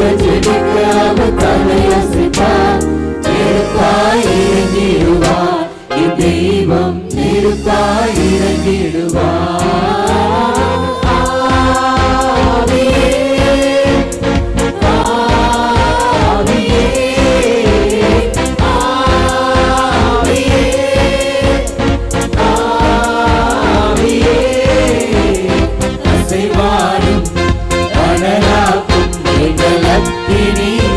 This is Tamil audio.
ಸಜನಿಕ ಅವತಾರಯ ಸಿತ ഇരുത്തായിരങ്ങിടുവാ ഈ Say bye. ini.